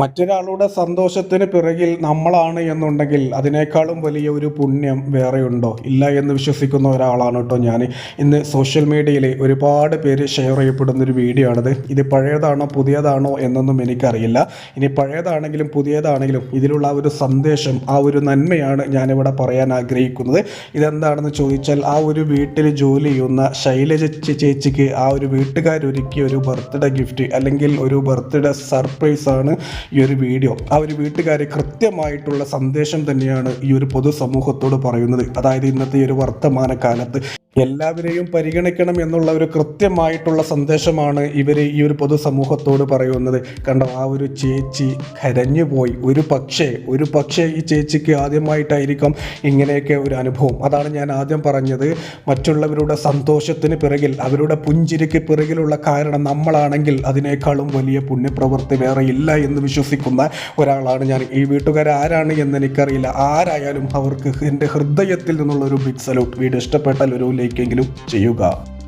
മറ്റൊരാളുടെ സന്തോഷത്തിന് പിറകിൽ നമ്മളാണ് എന്നുണ്ടെങ്കിൽ അതിനേക്കാളും വലിയ ഒരു പുണ്യം വേറെയുണ്ടോ? ഇല്ല എന്ന് വിശ്വസിക്കുന്ന ഒരാളാണ് കേട്ടോ ഞാൻ ഇന്ന് സോഷ്യൽ മീഡിയയിൽ ഒരുപാട് പേര് ഷെയർ ചെയ്യപ്പെടുന്ന ഒരു വീഡിയോ ആണിത്. ഇത് പഴയതാണോ പുതിയതാണോ എന്നൊന്നും എനിക്കറിയില്ല. ഇനി പഴയതാണെങ്കിലും പുതിയതാണെങ്കിലും ഇതിലുള്ള ആ ഒരു സന്ദേശം ആ ഒരു നന്മയാണ് ഞാനിവിടെ പറയാൻ ആഗ്രഹിക്കുന്നത്. ഇതെന്താണെന്ന് ചോദിച്ചാൽ ആ ഒരു വീട്ടിൽ ജോലി ചെയ്യുന്ന ശൈലജ ചേച്ചിക്ക് ആ ഒരു വീട്ടുകാരൊരുക്കിയ ഒരു ബർത്ത്ഡേ ഗിഫ്റ്റ് അല്ലെങ്കിൽ ഒരു ബർത്ത്ഡേ സർപ്രൈസാണ് ഈ ഒരു വീഡിയോ. ആ ഒരു വീട്ടുകാരെ കൃത്യമായിട്ടുള്ള സന്ദേശം തന്നെയാണ് ഈ ഒരു പൊതുസമൂഹത്തോട് പറയുന്നത്. അതായത് ഇന്നത്തെ ഈ ഒരു വർത്തമാന കാലത്ത് എല്ലാവരെയും പരിഗണിക്കണം എന്നുള്ള ഒരു കൃത്യമായിട്ടുള്ള സന്ദേശമാണ് ഇവർ ഈ ഒരു പൊതുസമൂഹത്തോട് പറയുന്നത്. കണ്ടോ ആ ഒരു ചേച്ചി കരഞ്ഞു പോയി ഒരു പക്ഷേ ഒരു പക്ഷേ ഈ ചേച്ചിക്ക് ആദ്യമായിട്ടായിരിക്കും ഇങ്ങനെയൊക്കെ ഒരു അനുഭവം. അതാണ് ഞാൻ ആദ്യം പറഞ്ഞത്. മറ്റുള്ളവരുടെ സന്തോഷത്തിന് പിറകിൽ അവരുടെ പുഞ്ചിരിക്ക് പിറകിലുള്ള കാരണം നമ്മളാണെങ്കിൽ അതിനേക്കാളും വലിയ പുണ്യപ്രവൃത്തി വേറെ ഇല്ല എന്ന് വിശ്വസിക്കുന്ന ഒരാളാണ് ഞാൻ. ഈ വീട്ടുകാർ ആരാണ് എന്ന് എനിക്കറിയില്ല. ആരായാലും അവർക്ക് എന്റെ ഹൃദയത്തിൽ നിന്നുള്ള ഒരു ബിഗ് സല്യൂട്ട് വീട് ഇഷ്ടപ്പെട്ടാൽ ഒരു ലൈക്കെങ്കിലും ചെയ്യുക.